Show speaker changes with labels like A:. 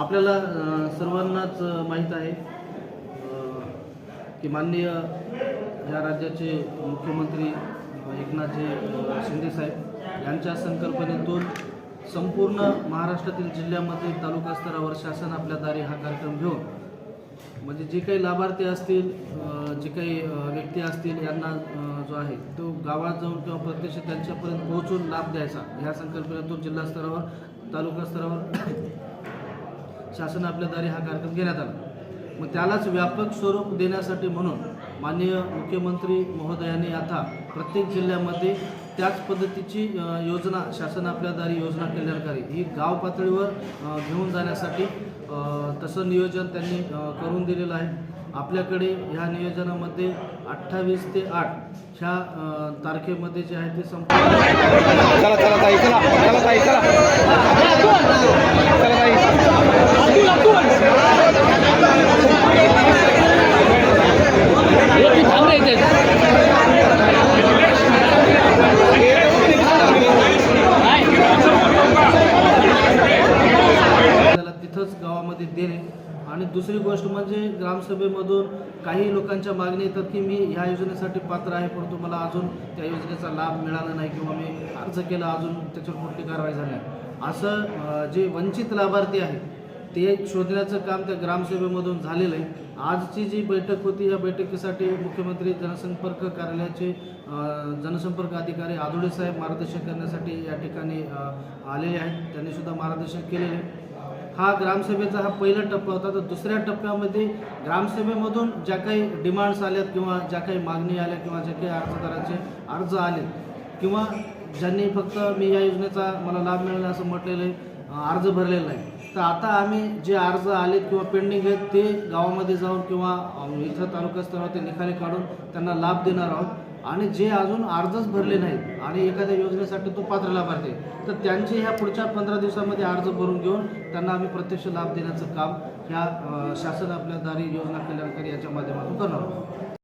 A: आपल्याला सर्वांनाच माहीत आहे की माननीय या राज्याचे मुख्यमंत्री एकनाथजी शिंदेसाहेब यांच्या संकल्पनेतून संपूर्ण महाराष्ट्रातील जिल्ह्यामध्ये तालुका स्तरावर शासन आपल्या दारी हा कार्यक्रम घेऊन म्हणजे जे काही लाभार्थी असतील जे काही व्यक्ती असतील यांना जो आहे तो गावात जाऊन किंवा प्रत्यक्ष त्यांच्यापर्यंत पोहोचून लाभ द्यायचा. ह्या संकल्पनेतून जिल्हा स्तरावर तालुका स्तरावर शासन आपल्याद्वारे हा कार्यक्रम घेण्यात आला. मग त्यालाच व्यापक स्वरूप देण्यासाठी म्हणून माननीय मुख्यमंत्री महोदयांनी आता प्रत्येक जिल्ह्यामध्ये त्याच पद्धतीची योजना शासन आपल्याद्वारे योजना कल्याणकारी ही गाव पातळीवर घेऊन जाण्यासाठी तसं नियोजन त्यांनी करून दिलेलं आहे. आपल्याकडे ह्या नियोजनामध्ये अठ्ठावीस ते आठ ह्या तारखेमध्ये जे आहे ते संपूर्ण तिथंच गावामध्ये देणे. आणि दुसरी गोष्ट म्हणजे ग्रामसभेमधून काही लोकांच्या मागणी येतात की मी ह्या योजनेसाठी पात्र आहे परंतु मला अजून त्या योजनेचा लाभ मिळाला नाही किंवा मी अर्ज केला अजून त्याच्यावर कुठली कारवाई झाली असं जे वंचित लाभार्थी आहे ते शोधण्याचं काम त्या ग्रामसभेमधून झालेलं आहे. आजची जी बैठक होती या बैठकीसाठी मुख्यमंत्री जनसंपर्क कार्यालयाचे जनसंपर्क अधिकारी आदोडे साहेब मार्गदर्शन करण्यासाठी या ठिकाणी आलेले आहेत. त्यांनीसुद्धा मार्गदर्शन केलेले आहे. हा ग्रामसभेचा हा पहिला टप्पा होता. तर दुसऱ्या टप्प्यामध्ये ग्रामसभेमधून ज्या काही डिमांड्स आल्यात किंवा ज्या काही मागणी आल्या किंवा ज्या काही अर्जदारांचे अर्ज आले किंवा ज्यांनी फक्त मी या योजनेचा मला लाभ मिळाला असं म्हटलेलं आहे अर्ज भरलेला आहे तर आता आम्ही जे अर्ज आलेत किंवा पेंडिंग आहेत ते गावामध्ये जाऊन किंवा इथं तालुकास्तरावर ते निकाली काढून त्यांना लाभ देणार आहोत. आणि जे अजून अर्जच भरले नाहीत आणि एखाद्या योजनेसाठी तो पात्र लाभार्थी तर त्यांचे ह्या पुढच्या पंधरा दिवसामध्ये अर्ज भरून घेऊन त्यांना आम्ही प्रत्यक्ष लाभ देण्याचं काम ह्या शासन आपल्या दारी योजना कल्याणकारी याच्या माध्यमातून करणार आहोत.